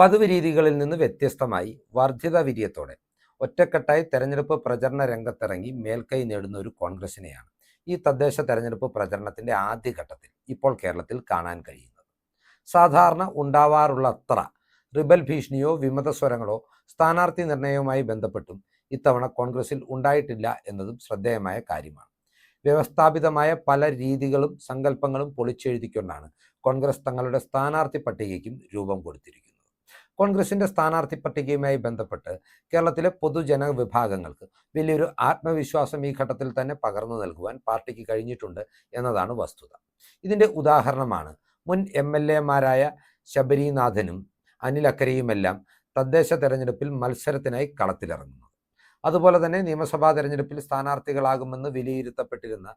പതിവ് രീതികളിൽ നിന്ന് വ്യത്യസ്തമായി വർദ്ധിത വിര്യത്തോടെ ഒറ്റക്കെട്ടായി തെരഞ്ഞെടുപ്പ് പ്രചരണ രംഗത്തിറങ്ങി മേൽക്കൈ നേടുന്ന ഒരു കോൺഗ്രസിനെയാണ് ഈ തദ്ദേശ തെരഞ്ഞെടുപ്പ് പ്രചരണത്തിന്റെ ആദ്യഘട്ടത്തിൽ ഇപ്പോൾ കേരളത്തിൽ കാണാൻ കഴിയുന്നത്. സാധാരണ ഉണ്ടാവാറുള്ള അത്ര റിബൽ ഭീഷണിയോ വിമതസ്വരങ്ങളോ സ്ഥാനാർത്ഥി നിർണയവുമായി ബന്ധപ്പെട്ടും ഇത്തവണ കോൺഗ്രസിൽ ഉണ്ടായിട്ടില്ല എന്നതും ശ്രദ്ധേയമായ കാര്യമാണ്. വ്യവസ്ഥാപിതമായ പല രീതികളും സങ്കല്പങ്ങളും പൊളിച്ചെഴുതിക്കൊണ്ടാണ് കോൺഗ്രസ് തങ്ങളുടെ സ്ഥാനാർത്ഥി പട്ടികയ്ക്കും രൂപം കൊടുത്തിരിക്കുന്നത്. കോൺഗ്രസിന്റെ സ്ഥാനാർത്ഥി പട്ടികയുമായി ബന്ധപ്പെട്ട് കേരളത്തിലെ പൊതുജന വിഭാഗങ്ങൾക്ക് വലിയൊരു ആത്മവിശ്വാസം ഈ ഘട്ടത്തിൽ തന്നെ പകർന്നു നൽകുവാൻ പാർട്ടിക്ക് കഴിഞ്ഞിട്ടുണ്ട് എന്നതാണ് വസ്തുത. ഇതിന്റെ ഉദാഹരണമാണ് മുൻ എം എൽ എമാരായ ശബരിനാഥനും അനിൽ അക്കരയുമെല്ലാം തദ്ദേശ തെരഞ്ഞെടുപ്പിൽ മത്സരത്തിനായി കളത്തിലിറങ്ങുന്നത്. അതുപോലെ തന്നെ നിയമസഭാ തെരഞ്ഞെടുപ്പിൽ സ്ഥാനാർത്ഥികളാകുമെന്ന് വിലയിരുത്തപ്പെട്ടിരുന്ന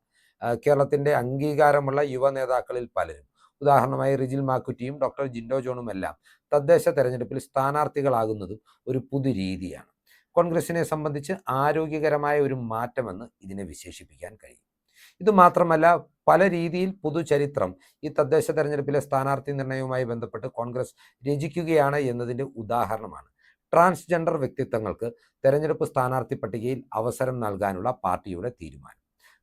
കേരളത്തിന്റെ അംഗീകാരമുള്ള യുവ നേതാക്കളിൽ പലരും ഉദാഹരണമായി റിജിൽ മാക്കുറ്റിയും ഡോക്ടർ ജിൻഡോ ജോണും എല്ലാം തദ്ദേശ തെരഞ്ഞെടുപ്പിൽ സ്ഥാനാർത്ഥികളാകുന്നതും ഒരു പുതു രീതിയാണ്. കോൺഗ്രസിനെ സംബന്ധിച്ച് ആരോഗ്യകരമായ ഒരു മാറ്റമെന്ന് ഇതിനെ വിശേഷിപ്പിക്കാൻ കഴിയും. ഇത് മാത്രമല്ല പല രീതിയിൽ പുതുചരിത്രം ഈ തദ്ദേശ തെരഞ്ഞെടുപ്പിലെ സ്ഥാനാർത്ഥി നിർണയവുമായി ബന്ധപ്പെട്ട് കോൺഗ്രസ് രചിക്കുകയാണ് എന്നതിന്റെ ഉദാഹരണമാണ്. ട്രാൻസ്ജെൻഡർ വ്യക്തിത്വങ്ങൾക്ക് തെരഞ്ഞെടുപ്പ് സ്ഥാനാർത്ഥി പട്ടികയിൽ അവസരം നൽകാനുള്ള പാർട്ടിയുടെ തീരുമാനം.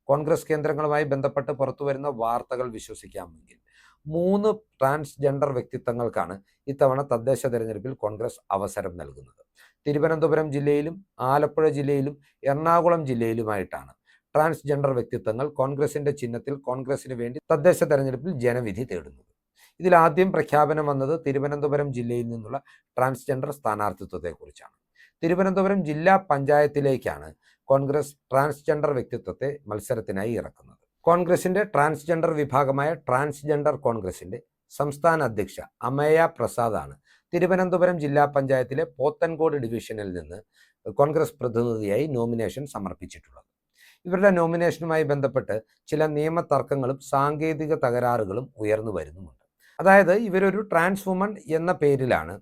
കോൺഗ്രസ് കേന്ദ്രങ്ങളുമായി ബന്ധപ്പെട്ട് പുറത്തുവരുന്ന വാർത്തകൾ വിശ്വസിക്കാമെങ്കിൽ മൂന്ന് ട്രാൻസ്ജെൻഡർ വ്യക്തിത്വങ്ങൾക്കാണ് ഇത്തവണ തദ്ദേശ തെരഞ്ഞെടുപ്പിൽ കോൺഗ്രസ് അവസരം നൽകുന്നത്. തിരുവനന്തപുരം ജില്ലയിലും ആലപ്പുഴ ജില്ലയിലും എറണാകുളം ജില്ലയിലുമായിട്ടാണ് ട്രാൻസ്ജെൻഡർ വ്യക്തിത്വങ്ങൾ കോൺഗ്രസിന്റെ ചിഹ്നത്തിൽ കോൺഗ്രസിന് വേണ്ടി തദ്ദേശ തെരഞ്ഞെടുപ്പിൽ ജനവിധി തേടുന്നത്. ഇതിൽ ആദ്യം പ്രഖ്യാപനം വന്നത് തിരുവനന്തപുരം ജില്ലയിൽ നിന്നുള്ള ട്രാൻസ്ജെൻഡർ സ്ഥാനാർത്ഥിത്വത്തെക്കുറിച്ചാണ്. തിരുവനന്തപുരം ജില്ലാ പഞ്ചായത്തിലേക്കാണ് കോൺഗ്രസ് ട്രാൻസ്ജെൻഡർ വ്യക്തിത്വത്തെ മത്സരത്തിനായി ഇറക്കുന്നത്. കോൺഗ്രസിന്റെ ട്രാൻസ്ജെൻഡർ വിഭാഗമായ ട്രാൻസ്ജെൻഡർ കോൺഗ്രസിന്റെ സംസ്ഥാന അധ്യക്ഷ അമയ പ്രസാദാണ്. തിരുവനന്തപുരം ജില്ലാ പഞ്ചായത്തിലെ പോത്തൻകോട് ഡിവിഷനിൽ നിന്ന് കോൺഗ്രസ് പ്രതിനിധിയായി നോമിനേഷൻ സമർപ്പിച്ചിട്ടുള്ളത്. ഇവരുടെ നോമിനേഷനുമായി ബന്ധപ്പെട്ട് ചില നിയമ തർക്കങ്ങളും സാങ്കേതിക തകരാറുകളും ഉയർന്നു വരുന്നുമുണ്ട്. അതായത് ഇവരൊരു ട്രാൻസ് വുമൺ എന്ന പേരിലാണ്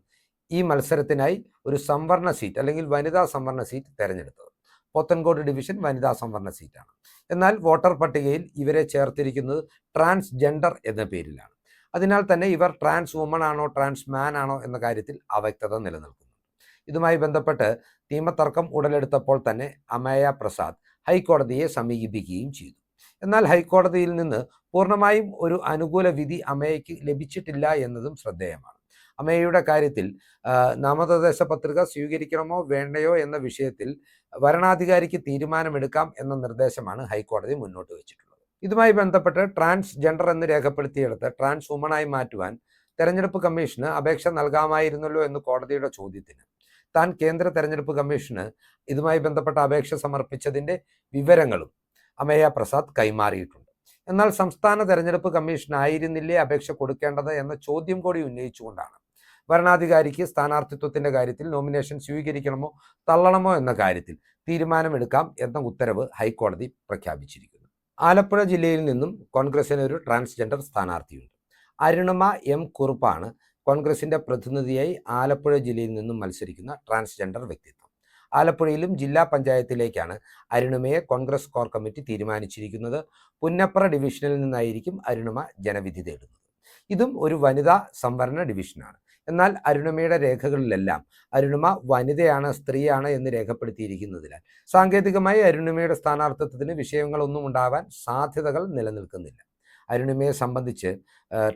ഈ മത്സരത്തിനായി ഒരു സംവരണ സീറ്റ് അല്ലെങ്കിൽ വനിതാ സംവരണ സീറ്റ് തിരഞ്ഞെടുത്തത്. പോത്തൻകോട് ഡിവിഷൻ വനിതാ സംവരണ സീറ്റാണ്. എന്നാൽ വോട്ടർ പട്ടികയിൽ ഇവരെ ചേർത്തിരിക്കുന്നത് ട്രാൻസ്ജെൻഡർ എന്ന പേരിലാണ്. അതിനാൽ തന്നെ ഇവർ ട്രാൻസ് വുമൺ ആണോ ട്രാൻസ് മാൻ ആണോ എന്ന കാര്യത്തിൽ അവ്യക്തത നിലനിൽക്കുന്നു. ഇതുമായി ബന്ധപ്പെട്ട് നിയമതർക്കം ഉടലെടുത്തപ്പോൾ തന്നെ അമയ പ്രസാദ് ഹൈക്കോടതിയെ സമീപിക്കുകയും ചെയ്തു. എന്നാൽ ഹൈക്കോടതിയിൽ നിന്ന് പൂർണമായും ഒരു അനുകൂല വിധി അമയയ്ക്ക് ലഭിച്ചിട്ടില്ല എന്നതും ശ്രദ്ധേയമാണ്. അമയയുടെ കാര്യത്തിൽ നാമനിർദ്ദേശ പത്രിക സ്വീകരിക്കണമോ വേണ്ടയോ എന്ന വിഷയത്തിൽ വരണാധികാരിക്ക് തീരുമാനമെടുക്കാം എന്ന നിർദ്ദേശമാണ് ഹൈക്കോടതി മുന്നോട്ട് വെച്ചിട്ടുള്ളത്. ഇതുമായി ബന്ധപ്പെട്ട് ട്രാൻസ് ജെൻഡർ എന്ന് രേഖപ്പെടുത്തിയെടുത്ത് ട്രാൻസ് വുമണായി മാറ്റുവാൻ തെരഞ്ഞെടുപ്പ് കമ്മീഷന് അപേക്ഷ നൽകാമായിരുന്നല്ലോ എന്ന് കോടതിയുടെ ചോദ്യത്തിന് താൻ കേന്ദ്ര തെരഞ്ഞെടുപ്പ് കമ്മീഷന് ഇതുമായി ബന്ധപ്പെട്ട അപേക്ഷ സമർപ്പിച്ചതിന്റെ വിവരങ്ങളും അമേയ പ്രസാദ് കൈമാറിയിട്ടുണ്ട്. എന്നാൽ സംസ്ഥാന തെരഞ്ഞെടുപ്പ് കമ്മീഷൻ ആയിരുന്നില്ലേ അപേക്ഷ കൊടുക്കേണ്ടത് എന്ന ചോദ്യം കൂടി ഉന്നയിച്ചുകൊണ്ടാണ് വരണാധികാരിക്ക് സ്ഥാനാർത്ഥിത്വത്തിന്റെ കാര്യത്തിൽ നോമിനേഷൻ സ്വീകരിക്കണമോ തള്ളണമോ എന്ന കാര്യത്തിൽ തീരുമാനമെടുക്കാം എന്ന ഉത്തരവ് ഹൈക്കോടതി പ്രഖ്യാപിച്ചിരിക്കുന്നു. ആലപ്പുഴ ജില്ലയിൽ നിന്നും കോൺഗ്രസിന് ഒരു ട്രാൻസ്ജെൻഡർ സ്ഥാനാർത്ഥിയുണ്ട്. അരുണമ എം കുറുപ്പാണ് കോൺഗ്രസിന്റെ പ്രതിനിധിയായി ആലപ്പുഴ ജില്ലയിൽ നിന്നും മത്സരിക്കുന്ന ട്രാൻസ്ജെൻഡർ വ്യക്തിത്വം. ആലപ്പുഴയിലും ജില്ലാ പഞ്ചായത്തിലേക്കാണ് അരുണിമയെ കോൺഗ്രസ് കോർ കമ്മിറ്റി തീരുമാനിച്ചിരിക്കുന്നത്. പുന്നപ്പറ ഡിവിഷനിൽ നിന്നായിരിക്കും അരുണിമ ജനവിധി തേടുന്നത്. ഇതും ഒരു വനിതാ സംവരണ ഡിവിഷനാണ്. എന്നാൽ അരുണിമയുടെ രേഖകളിലെല്ലാം അരുണിമ വനിതയാണ് സ്ത്രീയാണ് എന്ന് രേഖപ്പെടുത്തിയിരിക്കുന്നതിനാൽ സാങ്കേതികമായി അരുണിമയുടെ സ്ഥാനാർത്ഥിത്വത്തിന് വിഷയങ്ങളൊന്നും ഉണ്ടാവാൻ സാധ്യതകൾ നിലനിൽക്കുന്നില്ല. അരുണിമയെ സംബന്ധിച്ച്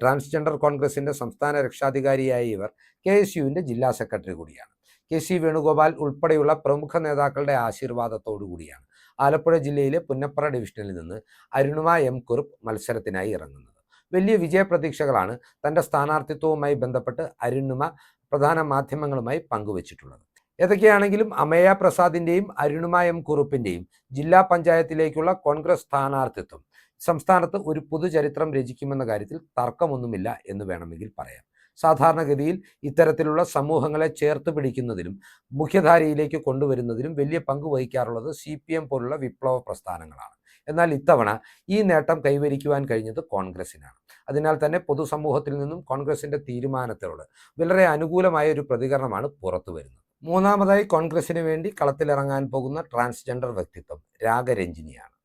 ട്രാൻസ്ജെൻഡർ കോൺഗ്രസിന്റെ സംസ്ഥാന രക്ഷാധികാരിയായ ഇവർ കെ എസ് യുവിന്റെ ജില്ലാ സെക്രട്ടറി കൂടിയാണ്. കെ സി വേണുഗോപാൽ ഉൾപ്പെടെയുള്ള പ്രമുഖ നേതാക്കളുടെ ആശീർവാദത്തോടു കൂടിയാണ് ആലപ്പുഴ ജില്ലയിലെ പുന്നപ്പറ ഡിവിഷനിൽ നിന്ന് അരുണിമ എം കുറുപ്പ് മത്സരത്തിനായി ഇറങ്ങുന്നത്. വലിയ വിജയപ്രതീക്ഷകളാണ് തന്റെ സ്ഥാനാർത്ഥിത്വവുമായി ബന്ധപ്പെട്ട് അരുണിമ പ്രധാന മാധ്യമങ്ങളുമായി പങ്കുവച്ചിട്ടുള്ളത്. ഏതൊക്കെയാണെങ്കിലും അമയ പ്രസാദിന്റെയും അരുണിമ എം കുറുപ്പിന്റെയും ജില്ലാ പഞ്ചായത്തിലേക്കുള്ള കോൺഗ്രസ് സ്ഥാനാർത്ഥിത്വം സംസ്ഥാനത്ത് ഒരു പുതുചരിത്രം രചിക്കുമെന്ന കാര്യത്തിൽ തർക്കമൊന്നുമില്ല എന്ന് വേണമെങ്കിൽ പറയാം. സാധാരണഗതിയിൽ ഇത്തരത്തിലുള്ള സമൂഹങ്ങളെ ചേർത്ത് പിടിക്കുന്നതിലും മുഖ്യധാരയിലേക്ക് കൊണ്ടുവരുന്നതിലും വലിയ പങ്ക് വഹിക്കാറുള്ളത് സി പോലുള്ള വിപ്ലവ പ്രസ്ഥാനങ്ങളാണ്. എന്നാൽ ഇത്തവണ ഈ നേട്ടം കൈവരിക്കുവാൻ കഴിഞ്ഞത് കോൺഗ്രസിനാണ് അതിനാൽ തന്നെ പൊതുസമൂഹത്തിൽ നിന്നും കോൺഗ്രസിന്റെ തീരുമാനത്തോട് വളരെ അനുകൂലമായ ഒരു പ്രതികരണമാണ് പുറത്തു വരുന്നത്. മൂന്നാമതായി കോൺഗ്രസിന് വേണ്ടി കളത്തിലിറങ്ങാൻ പോകുന്ന ട്രാൻസ്ജെൻഡർ വ്യക്തിത്വം രാഗരഞ്ജിനിയാണ്.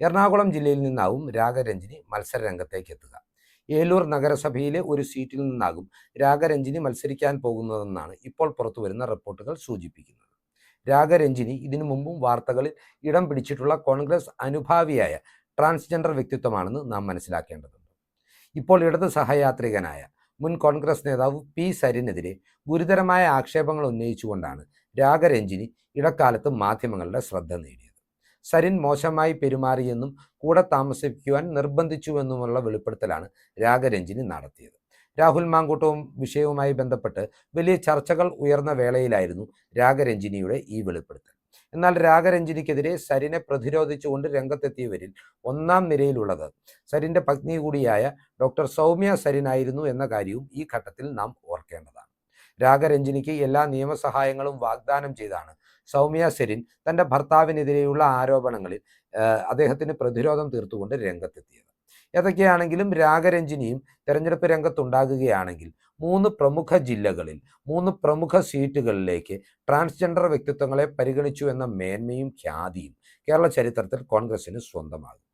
എറണാകുളം ജില്ലയിൽ നിന്നാവും രാഗരഞ്ജിനി മത്സരരംഗത്തേക്ക് എത്തുക. ഏലൂർ നഗരസഭയിലെ ഒരു സീറ്റിൽ നിന്നാകും രാഗരഞ്ജിനി മത്സരിക്കാൻ പോകുന്നതെന്നാണ് ഇപ്പോൾ പുറത്തു വരുന്ന റിപ്പോർട്ടുകൾ സൂചിപ്പിക്കുന്നത്. രാഗരഞ്ജിനി ഇതിനു മുമ്പും വാർത്തകളിൽ ഇടം പിടിച്ചിട്ടുള്ള കോൺഗ്രസ് അനുഭാവിയായ ട്രാൻസ്ജെൻഡർ വ്യക്തിത്വമാണെന്ന് നാം മനസ്സിലാക്കേണ്ടതുണ്ട്. ഇപ്പോൾ ഇടത് സഹയാത്രികനായ മുൻ കോൺഗ്രസ് നേതാവ് പി സരിനെതിരെ ഗുരുതരമായ ആക്ഷേപങ്ങൾ ഉന്നയിച്ചുകൊണ്ടാണ് രാഗരഞ്ജിനി ഇടക്കാലത്ത് മാധ്യമങ്ങളുടെ ശ്രദ്ധ നേടിയത്. സരിൻ മോശമായി പെരുമാറിയെന്നും കൂടെ താമസിപ്പിക്കുവാൻ നിർബന്ധിച്ചുവെന്നുമുള്ള വെളിപ്പെടുത്തലാണ് രാഗരഞ്ജിനി നടത്തിയത്. രാഹുൽ മാങ്കൂട്ടവും വിഷയവുമായി ബന്ധപ്പെട്ട് വലിയ ചർച്ചകൾ ഉയർന്ന വേളയിലായിരുന്നു രാഗരഞ്ജിനിയുടെ ഈ വെളിപ്പെടുത്തൽ. എന്നാൽ രാഗരഞ്ജിനിക്കെതിരെ സരിനെ പ്രതിരോധിച്ചുകൊണ്ട് രംഗത്തെത്തിയവരിൽ ഒന്നാം നിരയിലുള്ളത് സരിന്റെ പത്നി കൂടിയായ ഡോക്ടർ സൗമ്യ സരിനായിരുന്നു എന്ന കാര്യവും ഈ ഘട്ടത്തിൽ നാം ഓർക്കേണ്ടതാണ്. രാഗരഞ്ജിനിക്ക് എല്ലാ നിയമസഹായങ്ങളും വാഗ്ദാനം ചെയ്താണ് സൗമ്യ സെരിൻ തന്റെ ഭർത്താവിനെതിരെയുള്ള ആരോപണങ്ങളിൽ അദ്ദേഹത്തിന് പ്രതിരോധം തീർത്തുകൊണ്ട് രംഗത്തെത്തിയത്. ഏതൊക്കെയാണെങ്കിലും രാഗരഞ്ജിനിയും തെരഞ്ഞെടുപ്പ് രംഗത്തുണ്ടാകുകയാണെങ്കിൽ മൂന്ന് പ്രമുഖ ജില്ലകളിൽ മൂന്ന് പ്രമുഖ സീറ്റുകളിലേക്ക് ട്രാൻസ്ജെൻഡർ വ്യക്തിത്വങ്ങളെ പരിഗണിച്ചു എന്ന മേന്മയും ഖ്യാതിയും കേരള ചരിത്രത്തിൽ കോൺഗ്രസിന് സ്വന്തമാകും.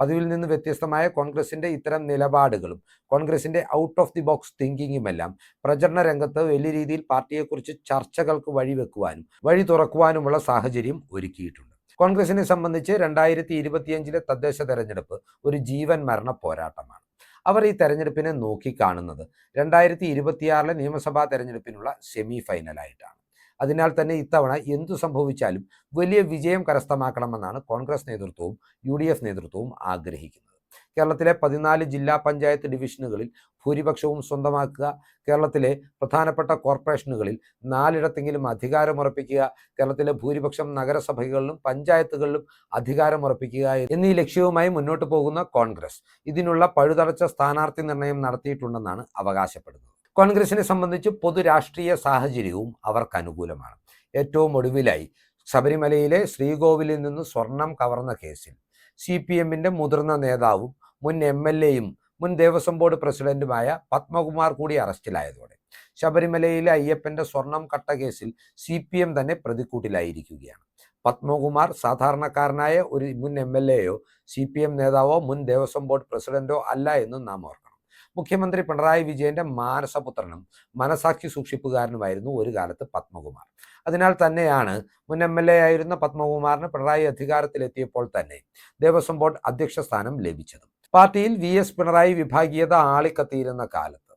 പതിവിൽ നിന്ന് വ്യത്യസ്തമായ കോൺഗ്രസിന്റെ ഇത്തരം നിലപാടുകളും കോൺഗ്രസിന്റെ ഔട്ട് ഓഫ് ദി ബോക്സ് തിങ്കിങ്ങുമെല്ലാം പ്രചരണ രംഗത്ത് വലിയ രീതിയിൽ പാർട്ടിയെക്കുറിച്ച് ചർച്ചകൾക്ക് വഴിവെക്കുവാനും വഴി തുറക്കുവാനുമുള്ള സാഹചര്യം ഒരുക്കിയിട്ടുണ്ട്. കോൺഗ്രസിനെ സംബന്ധിച്ച് രണ്ടായിരത്തി ഇരുപത്തിയഞ്ചിലെ തദ്ദേശ തെരഞ്ഞെടുപ്പ് ഒരു ജീവൻ മരണ പോരാട്ടമാണ്. അവർ ഈ തെരഞ്ഞെടുപ്പിനെ നോക്കിക്കാണുന്നത്. രണ്ടായിരത്തി ഇരുപത്തിയാറിലെ നിയമസഭാ തെരഞ്ഞെടുപ്പിനുള്ള സെമി ഫൈനലായിട്ടാണ് അതിനാൽ തന്നെ ഇത്തവണ എന്തു സംഭവിച്ചാലും വലിയ വിജയം കരസ്ഥമാക്കണമെന്നാണ് കോൺഗ്രസ് നേതൃത്വവും യു നേതൃത്വവും ആഗ്രഹിക്കുന്നത്. കേരളത്തിലെ പതിനാല് ജില്ലാ പഞ്ചായത്ത് ഡിവിഷനുകളിൽ ഭൂരിപക്ഷവും സ്വന്തമാക്കുക കേരളത്തിലെ പ്രധാനപ്പെട്ട കോർപ്പറേഷനുകളിൽ നാലിടത്തെങ്കിലും അധികാരമുറപ്പിക്കുക കേരളത്തിലെ ഭൂരിപക്ഷം നഗരസഭകളിലും പഞ്ചായത്തുകളിലും അധികാരമുറപ്പിക്കുക എന്നീ ലക്ഷ്യവുമായി മുന്നോട്ട് പോകുന്ന കോൺഗ്രസ്. ഇതിനുള്ള പഴുതടച്ച സ്ഥാനാർത്ഥി നിർണയം നടത്തിയിട്ടുണ്ടെന്നാണ് അവകാശപ്പെടുന്നത്. കോൺഗ്രസിനെ സംബന്ധിച്ച് പൊതു രാഷ്ട്രീയ സാഹചര്യവും അവർക്ക് അനുകൂലമാണ്. ഏറ്റവും ഒടുവിലായി ശബരിമലയിലെ ശ്രീകോവിലിൽ നിന്ന് സ്വർണം കവർന്ന കേസിൽ സി പി എമ്മിന്റെ മുതിർന്ന നേതാവും മുൻ എം എൽ എയും മുൻ ദേവസ്വം ബോർഡ് പ്രസിഡന്റുമായ പത്മകുമാർ കൂടി അറസ്റ്റിലായതോടെ ശബരിമലയിലെ അയ്യപ്പന്റെ സ്വർണം കട്ട കേസിൽ സി പി എം തന്നെ പ്രതിക്കൂട്ടിലായിരിക്കുകയാണ്. പത്മകുമാർ സാധാരണക്കാരനായ ഒരു മുൻ എം എൽ എയോ സി പി എം നേതാവോ മുൻ ദേവസ്വം ബോർഡ് പ്രസിഡന്റോ അല്ല എന്നും നാം ഓർക്കണം. മുഖ്യമന്ത്രി പിണറായി വിജയന്റെ മാനസപുത്രനും മനസാക്ഷി സൂക്ഷിപ്പുകാരനുമായിരുന്നു ഒരു കാലത്ത് പത്മകുമാർ. അതിനാൽ തന്നെയാണ് മുൻ എം എൽ എ ആയിരുന്ന പത്മകുമാറിന് പിണറായി അധികാരത്തിലെത്തിയപ്പോൾ തന്നെ ദേവസ്വം ബോർഡ് അധ്യക്ഷ സ്ഥാനം ലഭിച്ചത്. പാർട്ടിയിൽ വി എസ് പിണറായി വിഭാഗീയത ആളിക്കത്തിയിരുന്ന കാലത്ത്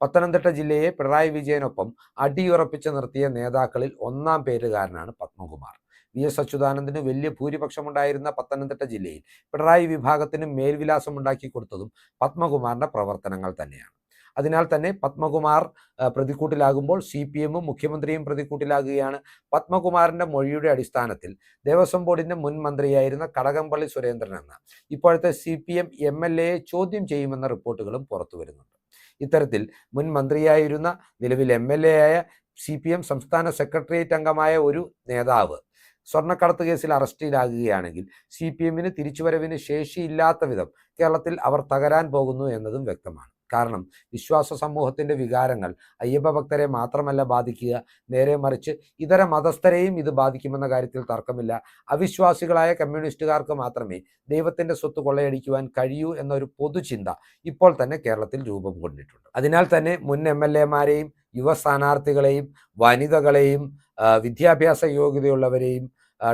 പത്തനംതിട്ട ജില്ലയെ പിണറായി വിജയനൊപ്പം അടിയുറപ്പിച്ച് നിർത്തിയ നേതാക്കളിൽ ഒന്നാം പേരുകാരനാണ് പത്മകുമാർ. വി എസ് അച്യുതാനന്ദന് വലിയ ഭൂരിപക്ഷമുണ്ടായിരുന്ന പത്തനംതിട്ട ജില്ലയിൽ പിണറായി വിഭാഗത്തിന് മേൽവിലാസം ഉണ്ടാക്കി കൊടുത്തതും പത്മകുമാറിന്റെ പ്രവർത്തനങ്ങൾ തന്നെയാണ്. അതിനാൽ തന്നെ പത്മകുമാർ പ്രതിക്കൂട്ടിലാകുമ്പോൾ സി പി എമ്മും മുഖ്യമന്ത്രിയും പ്രതിക്കൂട്ടിലാകുകയാണ്. പത്മകുമാറിന്റെ മൊഴിയുടെ അടിസ്ഥാനത്തിൽ ദേവസ്വം ബോർഡിന്റെ മുൻ മന്ത്രിയായിരുന്ന കടകംപള്ളി സുരേന്ദ്രൻ എന്ന ഇപ്പോഴത്തെ C P M M L എയെ ചോദ്യം ചെയ്യുമെന്ന റിപ്പോർട്ടുകളും പുറത്തു വരുന്നുണ്ട്. ഇത്തരത്തിൽ മുൻ മന്ത്രിയായിരുന്ന നിലവിൽ എം എൽ എ ആയ സി പി എം സംസ്ഥാന സെക്രട്ടേറിയറ്റ് അംഗമായ ഒരു നേതാവ് സ്വർണക്കടത്ത് കേസിൽ അറസ്റ്റിലാകുകയാണെങ്കിൽ സി പി എമ്മിന് തിരിച്ചുവരവിന് ശേഷിയില്ലാത്ത വിധം കേരളത്തിൽ അവർ തകരാൻ പോകുന്നു എന്നതും വ്യക്തമാണ്. കാരണം വിശ്വാസ സമൂഹത്തിന്റെ വികാരങ്ങൾ അയ്യപ്പ ഭക്തരെ മാത്രമല്ല ബാധിക്കുക. നേരെ മറിച്ച് ഇതര മതസ്ഥരെയും ഇത് ബാധിക്കുമെന്ന കാര്യത്തിൽ തർക്കമില്ല. അവിശ്വാസികളായ കമ്മ്യൂണിസ്റ്റുകാർക്ക് മാത്രമേ ദൈവത്തിന്റെ സ്വത്ത് കൊള്ളയടിക്കുവാൻ കഴിയൂ എന്നൊരു പൊതുചിന്ത ഇപ്പോൾ തന്നെ കേരളത്തിൽ രൂപം കൊണ്ടിട്ടുണ്ട്. അതിനാൽ തന്നെ മുൻ എം എൽ എമാരെയും യുവ സ്ഥാനാർത്ഥികളെയും വനിതകളെയും വിദ്യാഭ്യാസ യോഗ്യതയുള്ളവരെയും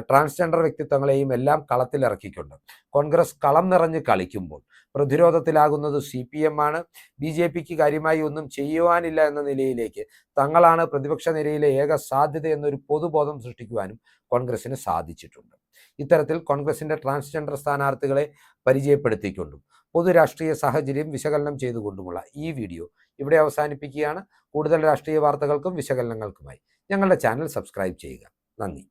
ട്രാൻസ്ജെൻഡർ വ്യക്തിത്വങ്ങളെയും എല്ലാം കളത്തിലിറക്കിക്കൊണ്ട് കോൺഗ്രസ് കളം നിറഞ്ഞ് കളിക്കുമ്പോൾ പ്രതിരോധത്തിലാകുന്നത് സി പി എം ആണ്. ബി ജെ പിക്ക് കാര്യമായി ഒന്നും ചെയ്യുവാനില്ല എന്ന നിലയിലേക്ക് തങ്ങളാണ് പ്രതിപക്ഷ നിരയിലെ ഏക സാധ്യത എന്നൊരു പൊതുബോധം സൃഷ്ടിക്കുവാനും കോൺഗ്രസിന് സാധിച്ചിട്ടുണ്ട്. ഇത്തരത്തിൽ കോൺഗ്രസിന്റെ ട്രാൻസ്ജെൻഡർ സ്ഥാനാർത്ഥികളെ പരിചയപ്പെടുത്തിക്കൊണ്ടും പൊതു രാഷ്ട്രീയ സാഹചര്യം വിശകലനം ചെയ്തുകൊണ്ടുമുള്ള ഈ വീഡിയോ ഇവിടെ അവസാനിപ്പിക്കുകയാണ്. കൂടുതൽ രാഷ്ട്രീയ വാർത്തകൾക്കും വിശകലനങ്ങൾക്കുമായി ഞങ്ങളുടെ ചാനൽ സബ്സ്ക്രൈബ് ചെയ്യുക. നന്ദി.